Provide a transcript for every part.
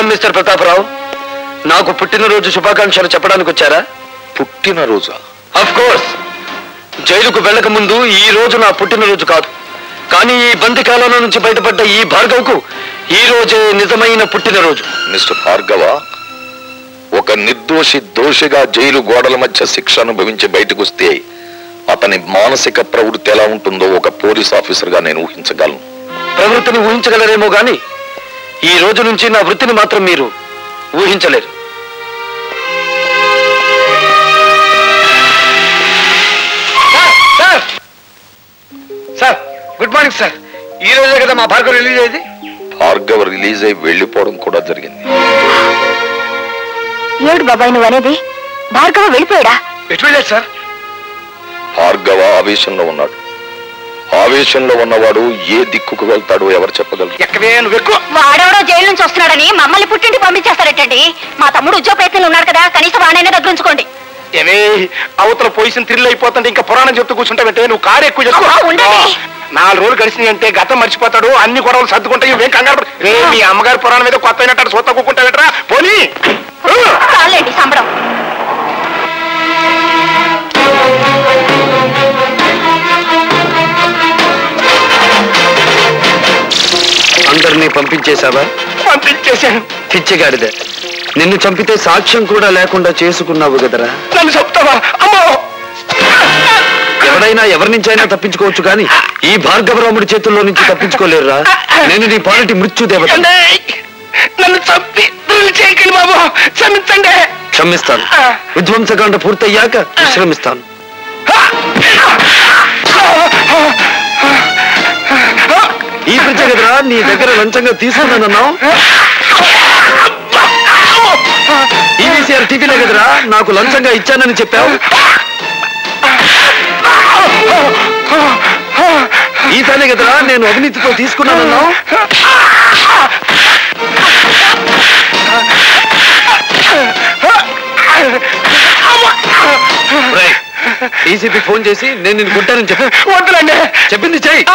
Mister Pratap Rao. నాకు పుట్టినరోజు శుభాకాంక్షలు చెప్పడానికి వచ్చారా? పుట్టినరోజా? అఫ్ కోర్స్ జైలుకు వెళ్ళక ముందు ఈ రోజు నా పుట్టినరోజు కాదు. కానీ ఈ బంది కాలంలో నుంచి బయటపడ్డ ఈ భార్గవ్కు ఈ రోజే నిజమైన పుట్టినరోజు. మిస్టర్ భార్గవ ఒక నిర్దోషి దోషిగా జైలు గోడల మధ్య శిక్ష అనుభవించి బయటకు వస్తే అతని మానసిక ప్రవృత్తి ఎలా ఉంటుందో ఒక పోలీస్ ఆఫీసర్గా నేను ఊహించగలను. ప్రవృత్తిని ఊహించగలరేమో గాని ఈ రోజు నుంచి నా వృత్తిని మాత్రం మీరు ఊహించలేరు. Sir sir! Good morning sir. ఈ రోజే కదా మా భార్గవ్ రిలీజ్ అయ్యేది? భార్గవ రిలీజ్ అయి వెళ్ళిపోవడం కూడా జరిగింది. ఏడు బాబాయ్ నువ్వు అనేది? భార్గవ వెళ్ళిపోయాడా? ఎటు వెళ్ళాడు సార్? భార్గవ ఆవేశంలో ఉన్నాడు. ఆవేశంలో ఉన్నవాడు ఏ దిక్కుకు వెళ్తాడో ఎవరు చెప్పగలరు? ఎక్కవే నువ్వు ఎక్కువ. వాడెవడో జైలు నుంచి వస్తున్నాడని మమ్మల్ని పుట్టింటి పంపించేస్తారటండి? మా తమ్ముడు ఉద్యోగ ప్రయత్నంలో ఉన్నాడు కదా కనీసం వాడైనా దగ్గర ఉంచుకోండి. ఏమే అవతల పొజిషన్ థ్రిల్ అయిపోతుంటే ఇంకా పురాణం చెప్తూ కూర్చుంటావంటే నువ్వు కారు ఎక్కువ చెప్తావు. నాలుగు రోజులు గడిచినాయి అంటే గతం మర్చిపోతాడు అన్ని గొడవలు సర్దుకుంటాయి ఇవేం కంగారు రే మీ అమ్మగారి పురాణం మీద కొత్త అయినట్టు సొత్త కూకుంటావేట్రా పోనీ. చాలండి సంబరం. అందరినీ పంపించేశావా? పంపించేశాను. పిచ్చిగాడిదే. నిన్ను చంపితే సాక్ష్యం కూడా లేకుండా చేసుకున్నావు కదరా? నన్ను చెప్తావా? అమ్మో! ఎవడైనా ఎవరి నుంచైనా తప్పించుకోవచ్చు కానీ ఈ భార్గవరాముడి చేతుల్లో నుంచి తప్పించుకోలేరురా. నేను నీ పాలిటి మృత్యు దేవత అండి, నన్ను చంపి చేయకండి బాబు. క్షమించండి. క్షమిస్తాను. విధ్వంసకాండ పూర్తయ్యాక విశ్రమిస్తాను. ఈ కదరా నీ దగ్గర లంచంగా తీసుకున్నానన్నావు. ఈవీసీఆర్ టీవీలో కదరా నాకు లంచంగా ఇచ్చానని చెప్పావు. ఈ పనే కదరా నేను అవినీతితో తీసుకున్నానన్నావు. రేయ్, డీసీపీ ఫోన్ చేసి నేను నిన్ను కొట్టానని చెప్పు. వద్దులండి. చెప్పింది చెయ్యి.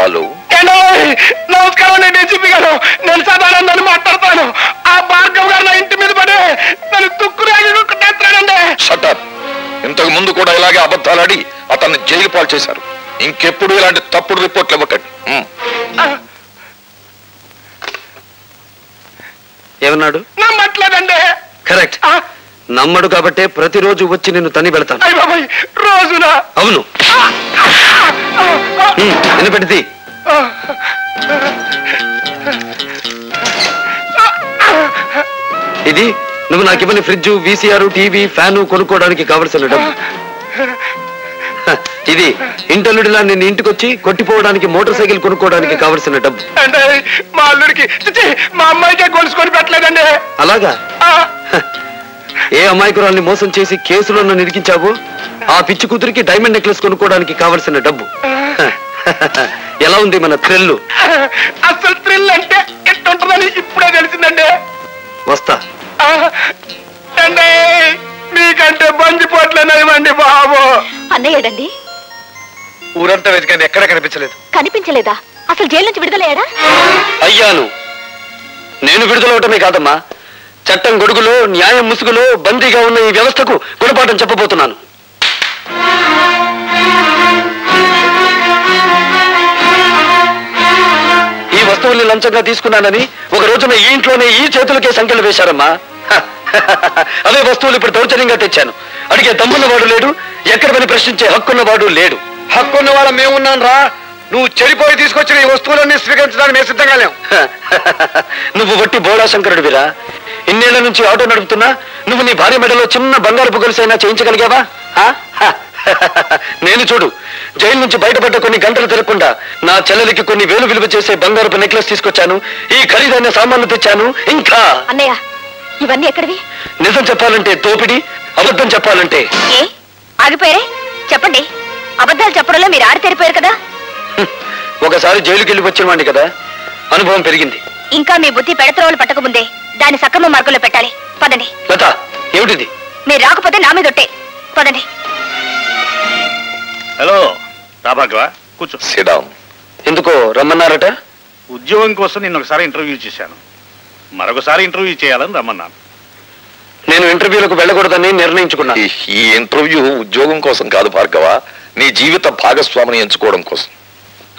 హలో. నమస్కారం నేను డీసీపీ గారు. నేను సదానందని మాట్లాడతాను. ఆ భార్గవ్ గారు నా ఇంటి మీద పడి నన్ను తుక్కు ఇంతకు ముందు కూడా ఇలాగే అబద్ధాలాడి అతన్ని జైలు పాలు చేశారు. ఇంకెప్పుడు ఇలాంటి తప్పుడు రిపోర్ట్లు ఇవ్వకండి. ఏమన్నాడు? నమ్మట్లేదండి. కరెక్ట్. నమ్మడు కాబట్టే ప్రతిరోజు వచ్చి నిన్ను తని పెడతాను. రోజున. అవును. వినపెడితే ఇది నువ్వు నాకు ఇవ్వని ఫ్రిడ్జ్ వీసీఆర్ టీవీ ఫ్యాను కొనుక్కోవడానికి కావలసిన డబ్బు. ఇది ఇంటల్లుడిలా నిన్ను ఇంటికొచ్చి కొట్టిపోవడానికి మోటార్ సైకిల్ కొనుక్కోవడానికి కావలసిన డబ్బు. అంటే మా అల్లుడికి మా అమ్మాయికే గొలుసుకొని పెట్టలేదండి. అలాగా? ఏ అమాయకురాల్ని మోసం చేసి కేసులో నన్ను ఇరికించావు ఆ పిచ్చి కూతురికి డైమండ్ నెక్లెస్ కొనుక్కోవడానికి కావలసిన డబ్బు. ఎలా ఉంది మన థ్రిల్లు? అసలు థ్రిల్ అంటే ఎట్టుంటుందని ఇప్పుడే తెలిసిందండి. వస్తా. ఆ, అంటే మీకంటే బందిపోట్లేనివ్వండి బాబు. అన్నయ్యడండి ఊరంతా వెతికాను ఎక్కడ కనిపించలేదు. కనిపించలేదా? అసలు జైలు నుంచి విడుదలయ్యాడా? అయ్యాను నేను విడుదలవటమే కాదమ్మా. చట్టం గొడుగులో న్యాయం ముసుగులో బందీగా ఉన్న ఈ వ్యవస్థకు గుణపాఠం చెప్పబోతున్నాను. ఈ వస్తువుల్ని లంచంగా తీసుకున్నానని ఒక రోజున ఈ ఇంట్లోనే ఈ చేతులకే సంఖ్యలు వేశారమ్మా. అవే వస్తువులు ఇప్పుడు దౌర్జన్యంగా తెచ్చాను. అడిగే దమ్మున్నవాడు లేడు ఎక్కడ పని ప్రశ్నించే హక్కున్నవాడు లేడు. హక్కున్న వాళ్ళ మేమున్నాను రా నువ్వు చెడిపోయి తీసుకొచ్చిన ఈ వస్తువులన్నీ స్వీకరించడానికి మేము సిద్ధంగా లేం. నువ్వు వట్టి బోళా శంకరుడివిరా ఇన్నేళ్ళ నుంచి ఆటో నడుపుతున్నా నువ్వు నీ భార్య మెడలో చిన్న బంగారు గొలుసైనా చేయించగలిగావా. నేను చూడు జైలు నుంచి బయటపడ్డ కొన్ని గంటలు తిరగకుండా నా చెల్లెలికి కొన్ని వేలు విలువ చేసే బంగారపు నెక్లెస్ తీసుకొచ్చాను ఈ ఖరీదైన సామాన్లు తెచ్చాను ఇంకా. అన్నయ్య ఇవన్నీ ఎక్కడివి? నిజం చెప్పాలంటే తోపిడి అబద్ధం చెప్పాలంటే. ఆగిపోయారే? చెప్పండి. అబద్ధాలు చెప్పడంలో మీరు ఆడి తెరిపోయారు కదా? ఒకసారి జైలుకి వెళ్ళి కదా. అనుభవం పెరిగింది. ఇంకా మీ బుద్ధి పెడత్రోలు పట్టకముందే దాన్ని సక్రమ మార్గంలో పెట్టాలి. పదండి. లత ఏమిటిది? మీరు రాకపోతే నా మీద ఒట్టే. పదండి. హలో రాభాగవ కూర్చో. సిడాన్ ఎందుకో రమ్మన్నారట? ఉద్యోగం కోసం నిన్న ఒకసారి ఇంటర్వ్యూ చేశాను. మరొకసారి ఇంటర్వ్యూ చేయాలని రమ్మన్నాను. నేను ఇంటర్వ్యూలకు వెళ్ళకూడదని నిర్ణయించుకున్నాను. ఈ- ఈ ఇంటర్వ్యూ ఉద్యోగం కోసం కాదు భార్గవ. నీ జీవిత భాగస్వామిని ఎంచుకోవడం కోసం.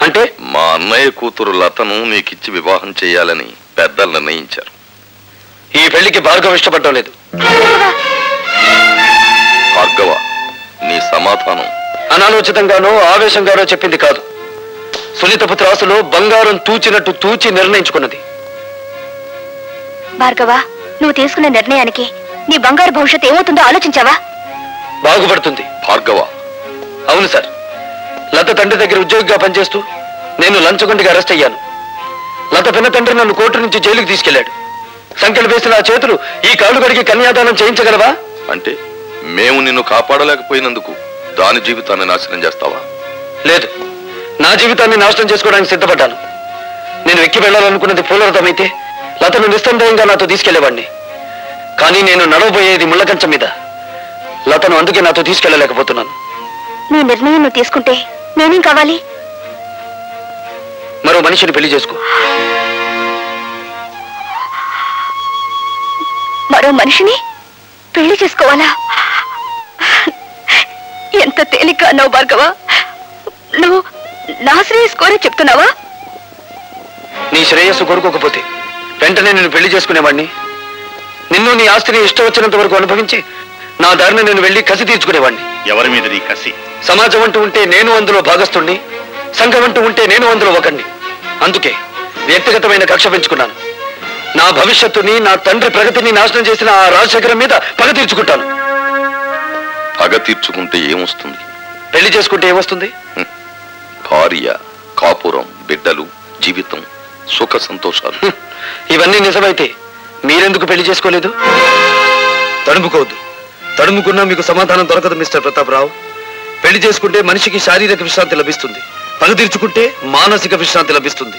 అంటే? మా అన్నయ్య కూతురు లతను నీకిచ్చి వివాహం చేయాలని పెద్దలు నిర్ణయించారు. ఈ పెళ్ళికి భార్గవ ఇష్టపడటం లేదు. భార్గవ నీ సమాధానం. అనాలోచితంగానో ఆవేశంగానో చెప్పింది కాదు. సునీతపు త్రాసులో బంగారం తూచినట్టు తూచి నిర్ణయించుకున్నది. భార్గవ నువ్వు తీసుకున్న నిర్ణయానికి నీ బంగారు భవిష్యత్తు ఏమవుతుందో ఆలోచించావా? బాగుపడుతుంది. భార్గవ అవును సార్. లత తండ్రి దగ్గర ఉద్యోగిగా పనిచేస్తూ నేను లంచగొండిగా అరెస్ట్ అయ్యాను. లత పిన్న తండ్రి నన్ను కోర్టు నుంచి జైలుకి తీసుకెళ్ళాడు సంఖ్యలు వేసిన ఆ చేతులు ఈ కాళ్ళు గడికి కన్యాదానం చేయించగలవా? అంటే మేము నిన్ను కాపాడలేకపోయినందుకు దాని జీవితాన్ని నాశనం చేస్తావా? లేదు. నా జీవితాన్ని నాశనం చేసుకోవడానికి సిద్ధపడ్డాను. నేను ఎక్కి వెళ్ళాలనుకున్నది పూలరథమైతే లతను నిస్సందేహంగా నాతో తీసుకెళ్ళేవాడిని. కానీ నేను నడవబోయేది ముళ్ళకంచం మీద. లతను అందుకే నాతో తీసుకెళ్ళలేకపోతున్నాను. నీ నిర్ణయం నువ్వు తీసుకుంటే నేనేం కావాలి? మరో మనిషిని పెళ్ళి చేసుకో. మరో మనిషిని పెళ్ళి చేసుకోవాలా? ఎంత తేలిక అన్నావు భార్గవ? నువ్వు నా శ్రేయస్కోరే చెప్తున్నావా? నీ శ్రేయస్సు కోరుకోకపోతే వెంటనే నేను పెళ్ళి చేసుకునేవాడిని నిన్ను నీ ఆస్తిని ఇష్టం వచ్చినంత వరకు అనుభవించి నా దారిని నేను వెళ్ళి కసి తీర్చుకునేవాడిని ఎవరి మీద నీ కసి? సమాజం అంటూ ఉంటే నేను అందులో భాగస్తుణ్ణి సంఘం అంటూ ఉంటే నేను అందులో ఒకణ్ణి. అందుకే వ్యక్తిగతమైన కక్ష పెంచుకున్నాను. నా భవిష్యత్తుని నా తండ్రి ప్రగతిని నాశనం చేసిన ఆ రాజశేఖరం మీద పగ తీర్చుకుంటాను. పగ తీర్చుకుంటే ఏమొస్తుంది? పెళ్ళి చేసుకుంటే ఏమొస్తుంది? భార్య కాపురం బిడ్డలు జీవితం సుఖ సంతోషాలు. ఇవన్నీ నిజమైతే మీరెందుకు పెళ్ళి చేసుకోలేదు? తడుముకోవద్దు. తడుముకున్నా మీకు సమాధానం దొరకదు మిస్టర్ ప్రతాపరావు. పెళ్ళి చేసుకుంటే మనిషికి శారీరక విశ్రాంతి లభిస్తుంది. పగ తీర్చుకుంటే మానసిక విశ్రాంతి లభిస్తుంది.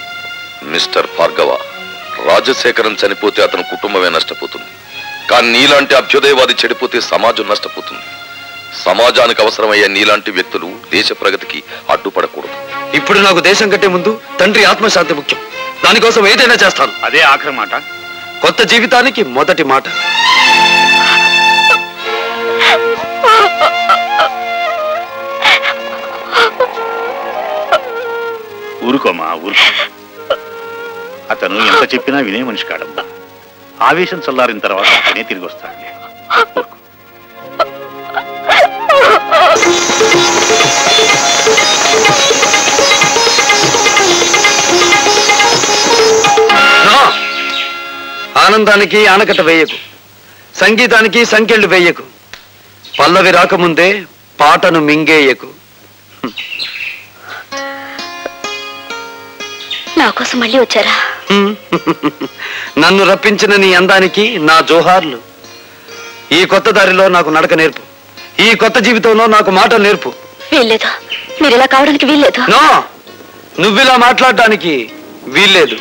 మిస్టర్ భార్గవ రాజశేఖరం చనిపోతే అతని కుటుంబమే నష్టపోతుంది. కానీ నీలాంటి అభ్యుదయవాది చెడిపోతే సమాజం నష్టపోతుంది. సమాజానికి అవసరమయ్యే నీలాంటి వ్యక్తులు దేశ ప్రగతికి అడ్డుపడకూడదు. ఇప్పుడు నాకు దేశం కంటే ముందు తండ్రి ఆత్మశాంతి ముఖ్యం. దానికోసం ఏదైనా చేస్తాను. అదే ఆఖరి మాట. కొత్త జీవితానికి మొదటి మాట. ఊరుకోమా ఊరుకో. అతను ఎంత చెప్పినా వినే మనిషి కాడమ్మా. ఆవేశం చల్లారిన తర్వాత అతనే తిరిగి వస్తాడు ఆనందానికి ఆనకట వేయకు. సంగీతానికి సంకెళ్ళు వేయకు. పల్లవి రాకముందే పాటను మింగేయకు. నా కోసం మళ్ళీ వచ్చారా. నన్ను రప్పించిన నీ అందానికి నా జోహార్లు. ఈ కొత్త దారిలో నాకు నడక నేర్పు. ఈ కొత్త జీవితంలో నాకు మాట నేర్పు. వీల్లేదు. మీరు ఇలా కావడానికి వీల్లేదు. నో! నువ్విలా మాట్లాడటానికి వీల్లేదు.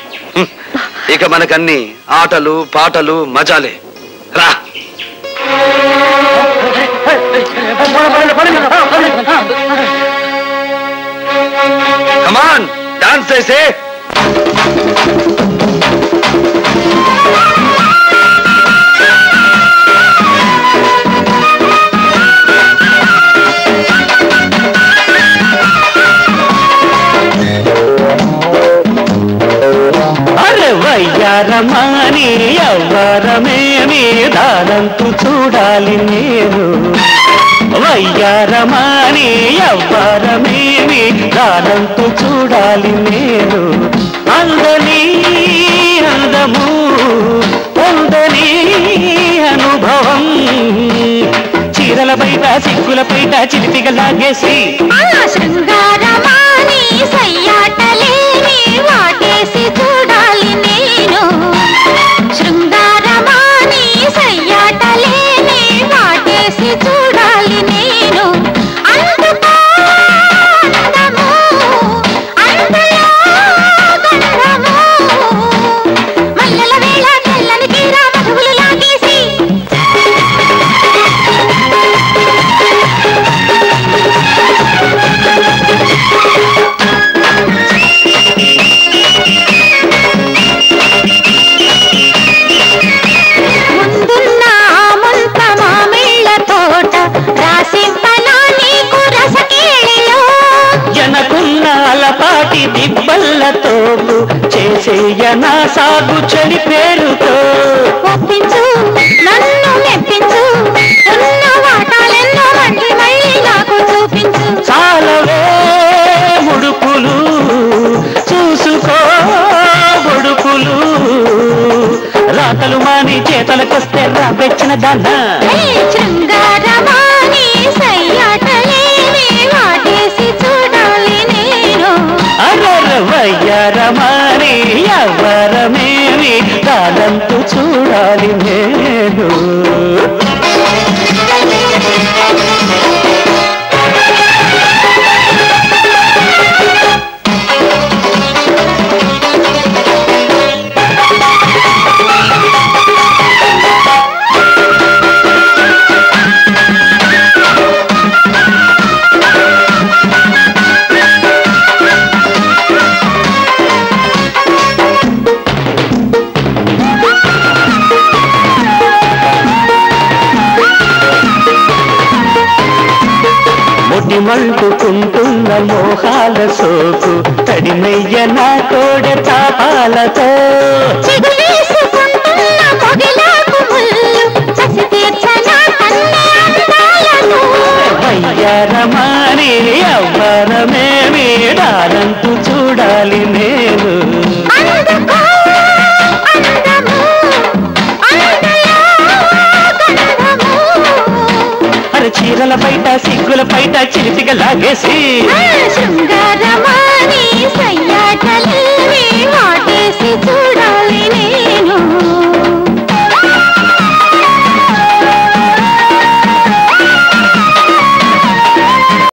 ఇక మనకన్ని ఆటలు పాటలు మజాలే. రా! కమాన్! డాన్స్ చేసే వయ్యారమాని ఎవ్వరమేమి దానంతు చూడాలి నేను వయ్యారమాని ఎవ్వరమేమి దానంతు చూడాలి నేను అందని అందము పొందని అనుభవం. చీరల బయట సిగ్గుల బయట చిలిపిగా లాగేసి. శృంగారమాని సయ్య చెయ్యనా సాగు చెడి పేరుతో. ఒప్పించు నన్ను మెప్పించు చాలవే ముడుపులు చూసుకో ముడుపులు రాతలు మాని చేతలకొస్తే రాబెచ్చిన దాన్న. ఏ శృంగారమాని సయ్యాటలేని వాటేసి నేను అరవయ్యారమాని ఎవరమేమి? కాలంతు చూడాలి నేను. ముటి మంటుకుంటున్న మోహాల సోకు తడిమెయ్య నా కోడ తాపాలతో. వయ్యారమాని ఎవ్వరమేమి దానంతు చూడాలి నేను. సిగ్గుల పైట చిలిపిగా లాగేసి. శృంగారమాని సయ్యాటలేవి